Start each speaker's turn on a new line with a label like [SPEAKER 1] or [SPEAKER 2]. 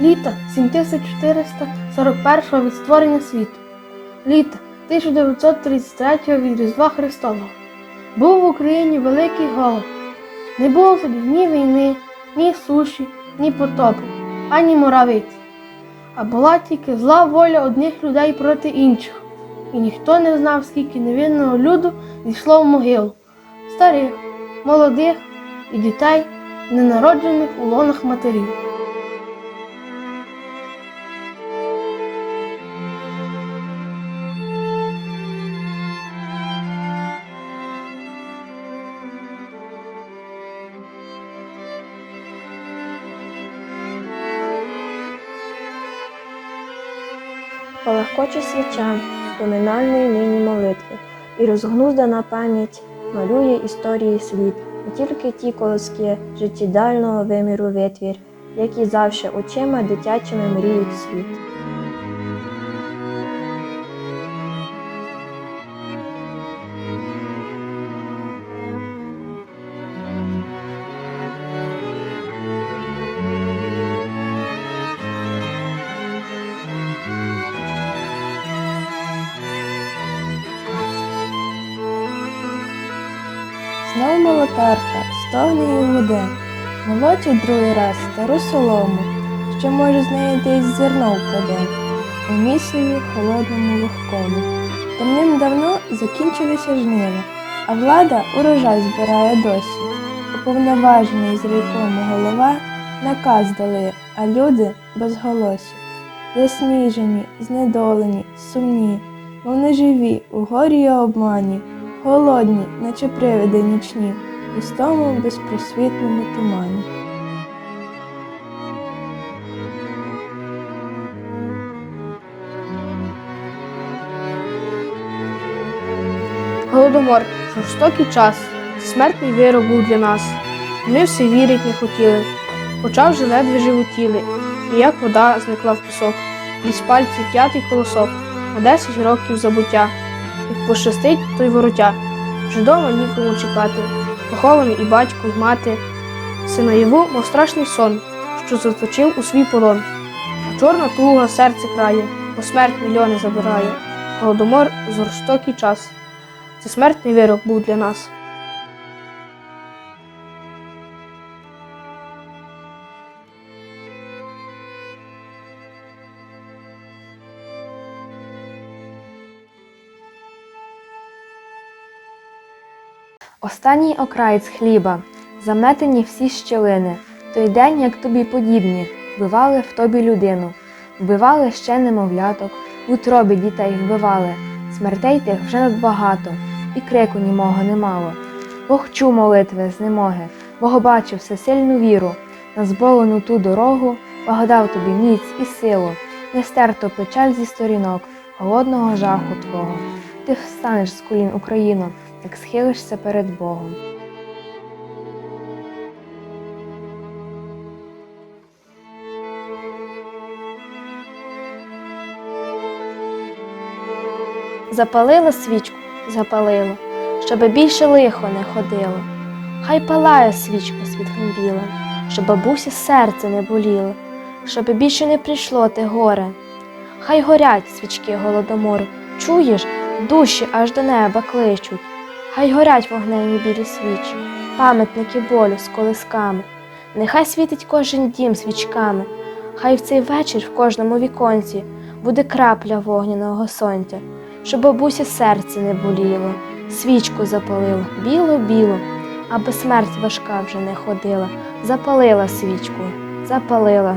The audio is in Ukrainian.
[SPEAKER 1] Літа 7441 від створення світу. Літа 1933 від Різдва Христового. Був в Україні великий голод. Не було тоді ні війни, ні суші, ні потопу, ані моравиці. А була тільки зла воля одних людей проти інших. І ніхто не знав, скільки невинного люду зійшло в могилу старих, молодих і дітей, ненароджених у лонах матерів.
[SPEAKER 2] Полегкоче свіча поминальної нині молитви, і розгнуздана пам'ять малює історії світ, не тільки ті колоски життєдального виміру витвір, які завше очима дитячими мріють світ.
[SPEAKER 3] Знов молотарка, стогне і гуде, молотять другий раз стару солому, що може з неї десь зерно впаде, у місиві холодному вогкому. Давним-давно закінчилися жнива, а влада урожай збирає досі. Уповноважений з рейкому голова наказ дали, а люди безголосі. Засніжені, знедолені, сумні, мов неживі, у горі й обмані, голодні, наче привиди нічні, у стому безпросвітному тумані.
[SPEAKER 1] Голодомор жорстокий час, смертний вирок був для нас. Ми все вірить не хотіли, хоча вже ледве животіли, і як вода зникла в пісок, і з пальців п'ятий колосок, на десять років забуття. Як пощастить, то й воротя. Вже дома нікому чекати, похований і батько, і мати. Все наяву, мов страшний сон, що заточив у свій полон. А чорна туга серце крає, бо смерть мільйони забирає. Голодомор жорстокий час. Це смертний вирок був для нас.
[SPEAKER 4] Останній окраєць хліба, заметені всі щілини, той день, як тобі подібні, вбивали в тобі людину, вбивали ще немовляток, в утробі дітей вбивали, смертей тих вже надбагато, і крику німого немало. Бог чув молитви знемоги, Бог бачив всесильну віру, на зболену ту дорогу, Бог дав тобі міць і силу, не стерто печаль зі сторінок, голодного жаху твого. Ти встанеш з колін Україно, як схилишся перед Богом.
[SPEAKER 2] Запалила свічку, запалила, щоби більше лихо не ходило. Хай палає свічка світлом біла, щоб бабусі серце не боліло, щоб більше не прийшло те горе. Хай горять свічки голодомору, чуєш, душі аж до неба кличуть. Хай горять вогнем і білі свічі, пам'ятники болю з колисками. Нехай світить кожен дім свічками, хай в цей вечір в кожному віконці буде крапля вогняного сонця, щоб бабусі серце не боліло, свічку запалила біло-біло, аби смерть важка вже не ходила, запалила свічку, запалила,